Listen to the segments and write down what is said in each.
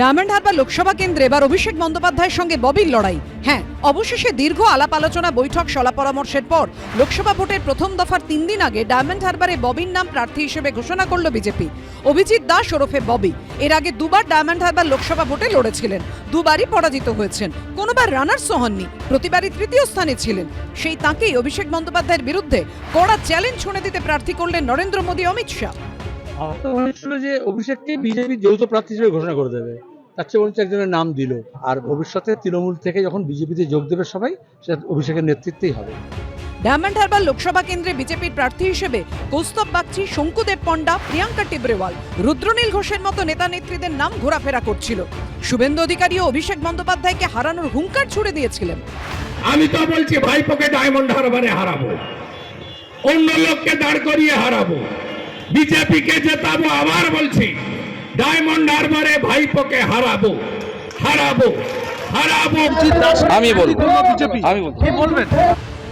Diamond Harbour Lok Sabha কেন্দ্রে এবার অভিষেক বন্দ্যোপাধ্যায়ের সঙ্গে ববির লড়াই। হ্যাঁ অবশেষে দীর্ঘ আলাপ আলোচনা, বৈঠক সলা পরামর্শের পর লোকসভা ভোটের প্রথম দফার তিন দিন আগে ডায়মন্ড হারবারে ববির নাম প্রার্থী হিসেবে ঘোষণা করল বিজেপি। অভিজিৎ দাস ওরফে ববি। এর আগে দুবার ডায়মন্ড হারবার লোকসভা ভোটে লড়েছিলেন। দুবারই পরাজিত হয়েছেন। কোনোবার রানার্সও হননি। প্রতিবারই তৃতীয় স্থানে ছিলেন। সেই তাঁকেই অভিষেক বন্দ্যোপাধ্যায়ের বিরুদ্ধে কড়া চ্যালেঞ্জ ছুঁড়ে দিতে প্রার্থী করলেন নরেন্দ্র মোদী অমিত শাহ। যে অভিষেককে বিজেপি যৌথ প্রার্থী হিসেবে ঘোষণা করে দেবে। তার চেয়ে বরঞ্চ একজনের নাম দিল। আর ভবিষ্যতে তৃণমূল থেকে যখন বিজেপিতে যোগ দেবে সবাই সেটা অভিষেকের নেতৃত্বেই হবে। ডায়মন্ড হারবার লোকসভা কেন্দ্রে বিজেপির প্রার্থী হিসেবে কৌস্তব বাগচি শঙ্কুদেব পণ্ডা প্রিয়াঙ্কা টিব্রেওয়াল রুদ্রনীল ঘোষের মতো নেতা নেত্রীদের নাম ঘোরাফেরা করছিল। শুভেন্দু অধিকারী ও অভিষেক বন্দ্যোপাধ্যায়কে হারানোর হুঙ্কার ছুড়ে দিয়েছিলেন। আমি তো বলছি ভাইপোকে ডায়মন্ড হারবারে হারাবো। অন্য লোককে দাঁড় করিয়ে হারাবো। বিজেপিকে জেতাবো আবার বলছি। ডায়মন্ড হারবারে ভাইপোকে হারাবো হারাবো হারাবো। আমি বলব। আমি বলব।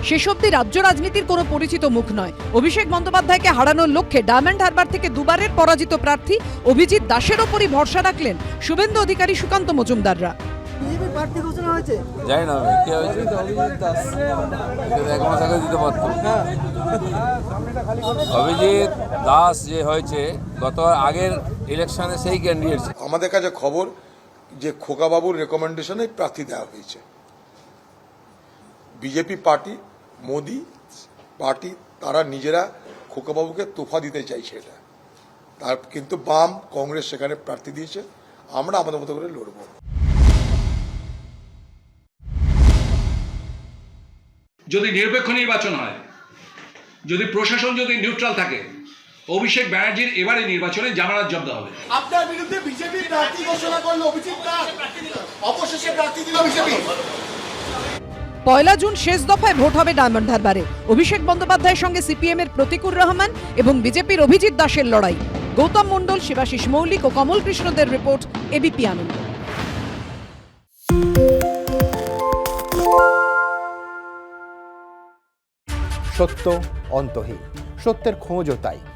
শেষ অব্দি রাজ্য রাজনীতির কোনো পরিচিত মুখ নয়। অভিষেক বন্দ্যোপাধ্যায়কে হারানোর লক্ষ্যে ডায়মন্ড হারবার থেকে দুবারের পরাজিত প্রার্থী অভিজিৎ দাসের ওপরই ভরসা রাখলেন শুভেন্দু অধিকারী সুকান্ত মজুমদাররা। বিজেপি প্রার্থী ঘোষণা হয়েছে? জানি না কে হয়েছে? এক মাস আগে দিতে পারতো। অভিজিৎ দাস যে হয়েছে গত আগের ইলেকশনে সেই ক্যান্ডিডেট আমাদের কাছে খবর যে খোকাবাবুর রেকমেন্ডেশনে প্রার্থী দেওয়া হয়েছে। বিজেপি পার্টি মোদি পার্টি তারা নিজেরা খোকাবাবুকে তোফা দিতে চাইছে এটা। তার কিন্তু বাম কংগ্রেস সেখানে প্রার্থী দিয়েছে। আমরা আমাদের মতো করে লড়বো। যদি নিরপেক্ষ নির্বাচন হয় যদি প্রশাসন যদি নিউট্রাল থাকে অভিষেক ব্যানার্জির এবারে নির্বাচনে জামানত জব্দ হবে। আপনার বিরুদ্ধে বিজেপি প্রার্থী ঘোষণা করল অভিজিৎ দাস অবশেষে প্রার্থী দিল বিজেপি। পয়লা জুন শেষ দফায় ভোট হবে ডায়মন্ড হারবারে। অভিষেক বন্দ্যোপাধ্যায়ের সঙ্গে সিপিএম এর প্রতিকুর রহমান এবং বিজেপির অভিজিৎ দাসের লড়াই। গৌতম মণ্ডল শিবাশিস মৌলিক ও কমল কৃষ্ণদের রিপোর্ট এবিপি আনন্দ। সত্য অন্তহীন। সত্যের খোঁজও তাই।